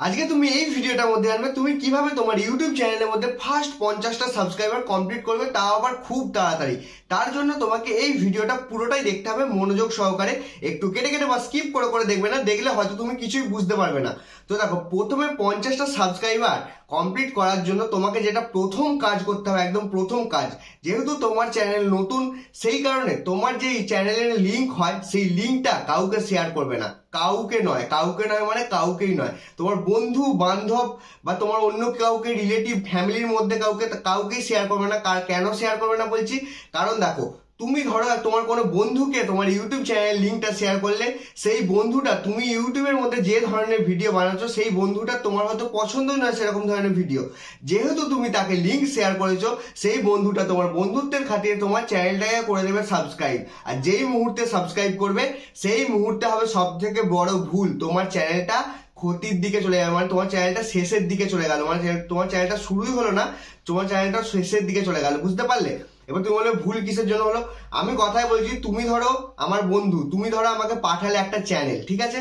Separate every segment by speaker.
Speaker 1: আজকে তুমি এই ভিডিওটার মধ্যে আনবে তুমি কীভাবে তোমার ইউটিউব চ্যানেলের মধ্যে ফার্স্ট পঞ্চাশটা সাবস্ক্রাইবার কমপ্লিট করবে, তাও আবার খুব তাড়াতাড়ি। তার জন্য তোমাকে এই ভিডিওটা পুরোটাই দেখতে হবে মনোযোগ সহকারে। একটু কেটে কেটে বা স্কিপ করে করে দেখবে না, দেখলে হয়তো তুমি কিছুই বুঝতে পারবে না। তো দেখো, প্রথমে পঞ্চাশটা সাবস্ক্রাইবার কমপ্লিট করার জন্য তোমাকে যেটা প্রথম কাজ করতে হবে, একদম প্রথম কাজ, যেহেতু তোমার চ্যানেল নতুন, সেই কারণে তোমার যে চ্যানেলের লিঙ্ক হয়, সেই লিঙ্কটা কাউকে শেয়ার করবে না। কাউকে নয় কাউকে নয় মানে কাউকেই নয়। তোমার বন্ধু, বান্ধব বা তোমার অন্য কাউকে রিলেটিভ ফ্যামিলির মধ্যে কাউকে, কাউকেই শেয়ার করবে না। কার, কেন শেয়ার করবে না বলছি? কারণ দেখো, তুমি ধরো তোমার কোনো বন্ধুকে তোমার ইউটিউব চ্যানেল লিঙ্কটা শেয়ার করলে, সেই বন্ধুটা তুমি ইউটিউবের মধ্যে যে ধরনের ভিডিও বানাচ্ছ, সেই বন্ধুটা তোমার হয়তো পছন্দই নয় সেরকম ধরনের ভিডিও যেহেতু তুমি তাকে লিঙ্ক শেয়ার করেছ, সেই বন্ধুটা তোমার বন্ধুত্বের খাতিরে তোমার চ্যানেলটাকে করে দেবে সাবস্ক্রাইব আর যেই মুহূর্তে সাবস্ক্রাইব করবে, সেই মুহূর্তে হবে সব থেকে বড় ভুল, তোমার চ্যানেলটা ক্ষতির দিকে চলে যাবে মানে তোমার চ্যানেলটা শেষের দিকে চলে গেল মানে তোমার চ্যানেলটা শুরুই হলো না, তোমার চ্যানেলটা শেষের দিকে চলে গেল, বুঝতে পারলে? এবার তুমি বলবে ভুল কিসের জন্য হলো? আমি কথাই বলছি, তুমি ধরো আমার বন্ধু, তুমি ধরো আমাকে পাঠালে একটা চ্যানেল ঠিক আছে?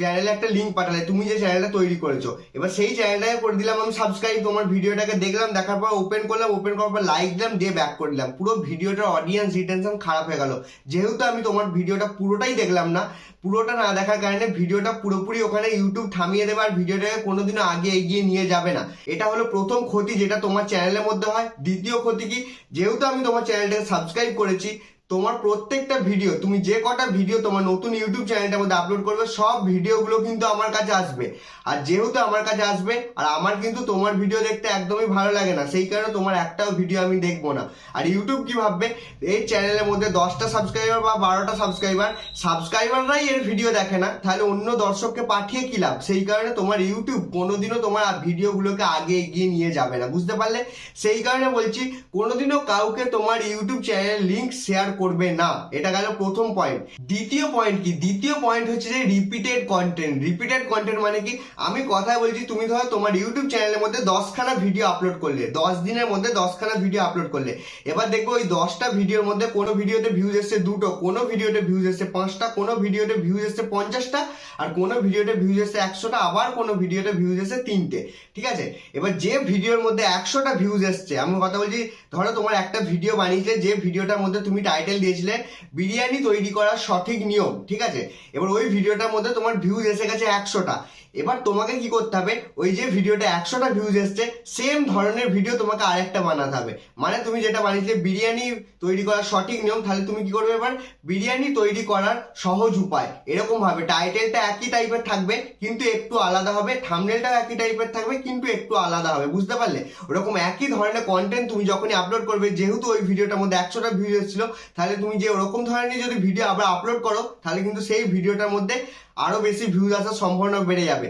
Speaker 1: চ্যানেলে একটা লিঙ্ক পাঠালে, তুমি যে চ্যানেলটা তৈরি করেছ। এবার সেই চ্যানেলটাকে করে দিলাম, আমি সাবস্ক্রাইব তোমার ভিডিওটাকে দেখলাম, দেখার পর ওপেন করলাম ওপেন করার পর লাইক দিলাম, দিয়ে ব্যাক করে দিলাম। পুরো ভিডিওটার অডিয়েন্স রিটেনশন খারাপ হয়ে গেল। যেহেতু আমি তোমার ভিডিওটা পুরোটাই দেখলাম না, পুরোটা না দেখার কারণে ভিডিওটা পুরোপুরি ওখানে ইউটিউব থামিয়ে দেবে আর ভিডিওটাকে কোনোদিনও আগে এগিয়ে নিয়ে যাবে না। এটা হলো প্রথম ক্ষতি যেটা তোমার চ্যানেলের মধ্যে হয়। দ্বিতীয় ক্ষতি কি? যেহেতু আমি তোমার চ্যানেলটাকে সাবস্ক্রাইব করেছি তোমার প্রত্যেকটা ভিডিও তুমি যে কটা ভিডিও তোমার নতুন ইউটিউব চ্যানেলটার মধ্যে আপলোড করবে, সব ভিডিওগুলো কিন্তু আমার কাছে আসবে। আর যেহেতু আমার কাছে আসবে, আর আমার কিন্তু তোমার ভিডিও দেখতে একদমই ভালো লাগে না, সেই কারণে তোমার একটাও ভিডিও আমি দেখব না। আর ইউটিউব কি ভাববে? এই চ্যানেলের মধ্যে দশটা সাবস্ক্রাইবার বা বারোটা সাবস্ক্রাইবার সাবস্ক্রাইবাররাই এর ভিডিও দেখে না, তাহলে অন্য দর্শককে পাঠিয়ে কি লাভ? সেই কারণে তোমার ইউটিউব কোনোদিনও তোমার ভিডিওগুলোকে আগে এগিয়ে নিয়ে যাবে না, বুঝতে পারলে? সেই কারণে বলছি, কোনোদিনও কাউকে তোমার ইউটিউব চ্যানেলের লিঙ্ক শেয়ার করবে না। এটা গেল প্রথম পয়েন্ট দ্বিতীয় পয়েন্ট কি? দ্বিতীয় পয়েন্ট হচ্ছে যে রিপিটেড কন্টেন্ট রিপিটেড কন্টেন্ট মানে কি? আমি কথাই বলছি, তুমি ধরো তোমার ইউটিউব চ্যানেলের মধ্যে দশখানা ভিডিও আপলোড করলে, দশ দিনের মধ্যে দশখানা ভিডিও আপলোড করলে। এবার দেখব ওই দশটা ভিডিওর মধ্যে কোনো ভিডিওতে ভিউজ এসছে দুটো, কোনো ভিডিওতে ভিউজ এসছে পাঁচটা, কোনো ভিডিওতে ভিউজ এসছে পঞ্চাশটা, আর কোনো ভিডিওতে ভিউজ এসছে একশোটা, আবার কোনো ভিডিওতে ভিউজ এসছে তিনটে। ঠিক আছে? এবার যে ভিডিওর মধ্যে একশোটা ভিউজ এসছে, আমি কথা বলছি ধরো তোমার একটা ভিডিও বানিয়েছে যে ভিডিওটার মধ্যে তুমি টাইটেল দিয়েছিলে, বিরিয়ানি তৈরি করার সঠিক নিয়ম ঠিক আছে? এবার ওই ভিডিওটার মধ্যে তোমার ভিউজ এসে গেছে একশোটা। এবার তোমাকে কি করতে হবে? ওই যে ভিডিওটা একশোটা ভিউজ এসছে সেম ধরনের ভিডিও তোমাকে আরেকটা বানাতে হবে। মানে তুমি যেটা বানিয়েছিলে, বিরিয়ানি তৈরি করার সঠিক নিয়ম তাহলে তুমি কি করবে এবার? বিরিয়ানি তৈরি করার সহজ উপায় এরকম ভাবে। টাইটেলটা একই টাইপের থাকবে, কিন্তু একটু আলাদা হবে। থামনেলটাও একই টাইপের থাকবে, কিন্তু একটু আলাদা হবে, বুঝতে পারলে? ওরকম একই ধরনের কন্টেন্ট তুমি যখনই আপলোড করবে, যেহেতু ওই ভিডিওটার মধ্যে একশোটা ভিউ এসেছিল, তাহলে তুমি যে ওরকম ধরনের যদি ভিডিও আবার আপলোড করো, তাহলে কিন্তু সেই ভিডিওটার মধ্যে আরও বেশি ভিউজ আসার সম্ভাবনা বেড়ে যাবে।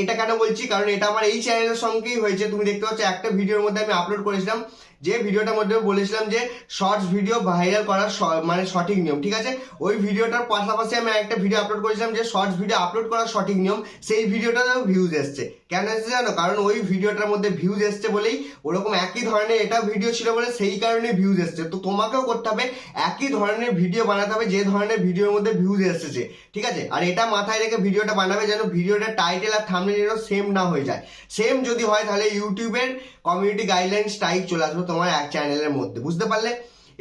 Speaker 1: এটা কেন বলছি? কারণ এটা আমার এই চ্যানেলের সঙ্গেই হয়েছে। তুমি দেখতে পাচ্ছ, একটা ভিডিওর মধ্যে আমি আপলোড করেছিলাম। যে ভিডিওটার মধ্যে বলেছিলাম যে শর্টস ভিডিও ভাইরাল করার মানে সঠিক নিয়ম, ঠিক আছে? ওই ভিডিওটার পাশাপাশি আমি একটা ভিডিও আপলোড করেছিলাম যে শর্টস ভিডিও আপলোড করার সঠিক নিয়ম, সেই ভিডিওটাতেও ভিউজ এসছে। কেন এসছে জানো? কারণ ওই ভিডিওটার মধ্যে ভিউজ এসছে বলেই ওরকম একই ধরনের এটা ভিডিও ছিল বলে সেই কারণে ভিউজ এসছে। তো তোমাকেও করতে হবে, একই ধরনের ভিডিও বানাতে হবে, যে ধরনের ভিডিওর মধ্যে ভিউজ এসেছে, ঠিক আছে? আর এটা মাথায় রেখে ভিডিওটা বানাবে যেন ভিডিওটা টাইটেল আর থামলে যেন সেম না হয়ে যায়। সেম যদি হয় তাহলে ইউটিউবের কমিউনিটি গাইডলাইন স্ট্রাইক চলে আসবে তোমার এক চ্যানেলের মধ্যে, বুঝতে পারলে?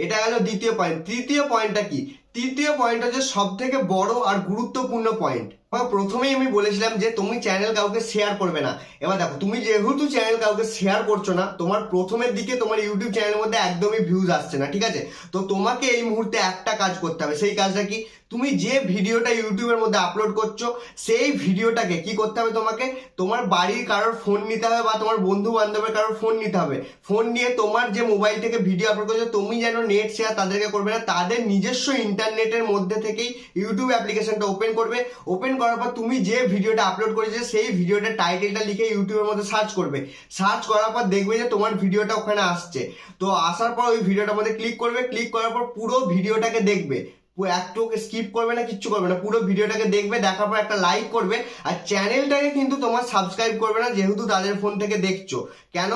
Speaker 1: এটা গেল দ্বিতীয় পয়েন্ট তৃতীয় পয়েন্টটা কি? তৃতীয় পয়েন্ট হচ্ছে সব থেকে বড় আর গুরুত্বপূর্ণ পয়েন্ট প্রথমেই আমি বলেছিলাম যে তুমি চ্যানেল কাউকে শেয়ার করবে না। এবার দেখো, তুমি যেহেতু চ্যানেল কাউকে শেয়ার করছ না, তোমার প্রথমের দিকে তোমার ইউটিউব চ্যানেলের মধ্যে একদমই ভিউজ আসছে না, ঠিক আছে? তো তোমাকে এই মুহূর্তে একটা কাজ করতে হবে। সেই কাজটা কি? তুমি যে ভিডিওটা ইউটিউবের মধ্যে আপলোড করছ, সেই ভিডিওটাকে কি করতে হবে তোমাকে? তোমার বাড়ির কারোর ফোন নিতে হবে বা তোমার বন্ধু বান্ধবের কারোর ফোন নিতে হবে। ফোন নিয়ে তোমার যে মোবাইল থেকে ভিডিও আপলোড করছ, তুমি যেন নেট শেয়ার তাদেরকে করবে না, তাদের নিজস্ব ইন্টারনেটের মধ্যে থেকেই ইউটিউব অ্যাপ্লিকেশনটা ওপেন করবে। ওপেন করার পর তুমি যে ভিডিওটা আপলোড করেছ, সেই ভিডিওটার টাইটেলটা লিখে ইউটিউবের মধ্যে সার্চ করবে। সার্চ করার পর দেখবে যে তোমার ভিডিওটা ওখানে আসছে। তো আসার পর ওই ভিডিওটার মধ্যে ক্লিক করবে। ক্লিক করার পর পুরো ভিডিওটাকে দেখবে। পু- একটু স্কিপ করবে না, কিচ্ছু করবে না। পুরো ভিডিওটাকে দেখবে, দেখার পর একটা লাইক করবে। আর চ্যানেলটাকে কিন্তু তোমার সাবস্ক্রাইব করবে না, যেহেতু তাদের ফোন থেকে দেখছ। কেন?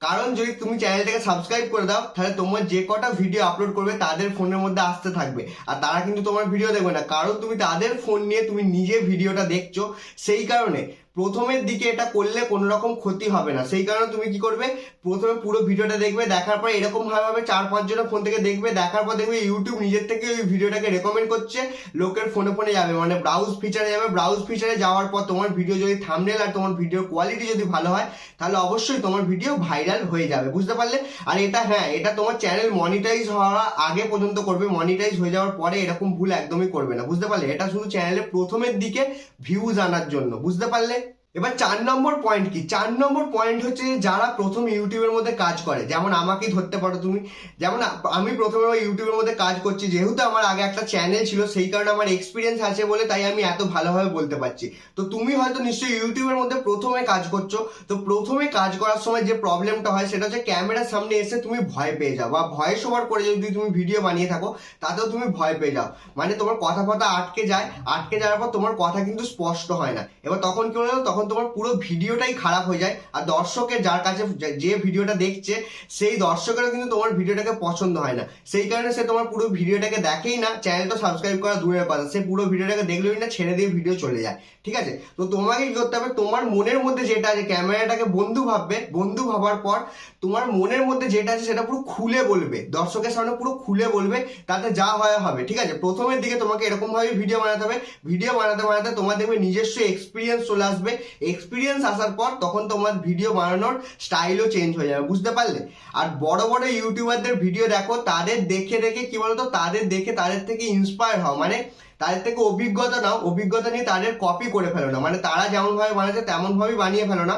Speaker 1: কারণ যদি তুমি চ্যানেলটাকে সাবস্ক্রাইব করে দাও, তাহলে তোমার যে কটা ভিডিও আপলোড করবে, তাদের ফোনের মধ্যে আসতে থাকবে। আর তারা কিন্তু তোমার ভিডিও দেখবে না। কারণ তুমি তাদের ফোন নিয়ে তুমি নিজে ভিডিওটা দেখছ। সেই কারণে প্রথমের দিকে এটা করলে কোনো রকম ক্ষতি হবে না। সেই কারণে তুমি কি করবে? প্রথমে পুরো ভিডিওটা দেখবে, দেখার পর এরকম ভাবে চার, পাঁচ জনের ফোন থেকে দেখবে, দেখার পর দেখবে ইউটিউব নিজের থেকে ওই ভিডিওটাকে রেকমেন্ড করছে, লোকের ফোনে ফোনে যাবে। মানে ব্রাউজ ফিচারে যাবে। ব্রাউজ ফিচারে যাওয়ার পর তোমার ভিডিও যদি থামনেল আর তোমার ভিডিওর কোয়ালিটি যদি ভালো হয়, তাহলে অবশ্যই তোমার ভিডিও ভাইরাল হয়ে যাবে। বুঝতে পারলে? আর এটা হ্যাঁ এটা তোমার চ্যানেল মনিটাইজ হওয়া আগে পর্যন্ত করবে। মনিটাইজ হয়ে যাওয়ার পরে এরকম ভুল একদমই করবে না। বুঝতে পারলে? এটা শুধু চ্যানেলের প্রথমের দিকে ভিউজ আনার জন্য। বুঝতে পারলে? এবার চার নম্বর পয়েন্ট কি? চার নম্বর পয়েন্ট হচ্ছে যারা প্রথম ইউটিউবের মধ্যে কাজ করে। যেমন আমাকেই ধরতে পারো তুমি। যেমন আমি প্রথমে ইউটিউবের মধ্যে কাজ করছি। যেহেতু আমার আগে একটা চ্যানেল ছিল, সেই কারণে আমার এক্সপিরিয়েন্স আছে বলে তাই আমি এত ভালোভাবে বলতে পারছি। তো তুমি হয়তো নিশ্চয়ই ইউটিউবের মধ্যে প্রথমে কাজ করছ। তো প্রথমে কাজ করার সময় যে প্রবলেমটা হয়, সেটা হচ্ছে ক্যামেরার সামনে এসে তুমি ভয় পেয়ে যাও বা ভয়েস ওভার করে যদি তুমি ভিডিও বানিয়ে থাকো, তাতেও তুমি ভয় পেয়ে যাও। মানে তোমার কথা কথা আটকে যায়। আটকে যাওয়ার পর তোমার কথা কিন্তু স্পষ্ট হয় না। এবার তখন কি হলো? তখন তোমার পুরো ভিডিওটাই খারাপ হয়ে যায়। আর দর্শকের যার কাছে যে- ভিডিওটা দেখছে, সেই দর্শকেরও কিন্তু তোমার ভিডিওটাকে পছন্দ হয় না। সেই কারণে সে তোমার পুরো ভিডিওটাকে দেখেই না চ্যানেলটা সাবস্ক্রাইব করা দূরের কথা। সে পুরো ভিডিওটাকে দেখলোই না, ছেড়ে দিয়ে ভিডিও চলে যায়। ঠিক আছে? তো তোমাকে কি করতে হবে? তোমার মনের মধ্যে যেটা আছে, ক্যামেরাটাকে বন্ধু ভাববে। বন্ধু ভাবার পর তোমার মনের মধ্যে যেটা আছে, সেটা পুরো খুলে বলবে। দর্শকের সামনে পুরো খুলে বলবে, তাতে যা হয় হবে। ঠিক আছে? প্রথমের দিকে তোমাকে এরকম ভাবে ভিডিও বানাতে হবে। ভিডিও বানাতে বানাতে তোমার দেখবে নিজস্ব এক্সপিরিয়েন্স চলে আসবে। এক্সপিরিয়েন্স আসার পর তখন তোমার ভিডিও বানানোর স্টাইলও চেঞ্জ হয়ে যাবে, বুঝতে পারলে? আর বড় বড় ইউটিউবারদের ভিডিও দেখো, তাদের দেখে দেখে কি বলতো? তাদের দেখে তাদের থেকে ইন্সপায়ার হও মানে তাদের থেকে অভিজ্ঞতা নাও, অভিজ্ঞতা নিয়ে তাদের কপি করে ফেলো না। মানে তারা যেমনভাবে বানাচ্ছে, তেমনভাবেই বানিয়ে ফেলো না।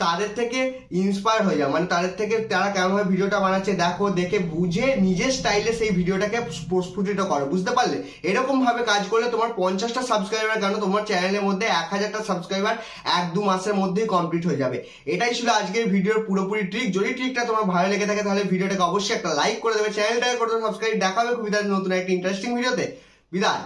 Speaker 1: তাদের থেকে ইন্সপায়ার হয়ে যাও। মানে তাদের থেকে তারা কেমনভাবে ভিডিওটা বানাচ্ছে, দেখো, দেখে, বুঝে নিজের স্টাইলে সেই ভিডিওটাকে প্রস্ফুটিত করো। বুঝতে পারলে? এরকমভাবে কাজ করলে তোমার পঞ্চাশটা সাবস্ক্রাইবার কেন তোমার চ্যানেলের মধ্যে এক হাজারটা সাবস্ক্রাইবার এক দু মাসের মধ্যেই কমপ্লিট হয়ে যাবে। এটাই ছিল আজকের ভিডিওর পুরোপুরি ট্রিক যদি ট্রিকটা তোমার ভালো লেগে থাকে, তাহলে ভিডিওটাকে অবশ্যই একটা লাইক করে দেবে। চ্যানেলটাকে করে দেবে সাবস্ক্রাইব দেখাবে খুবই নতুন একটা ইন্টারেস্টিং ভিডিওতে বিদায়।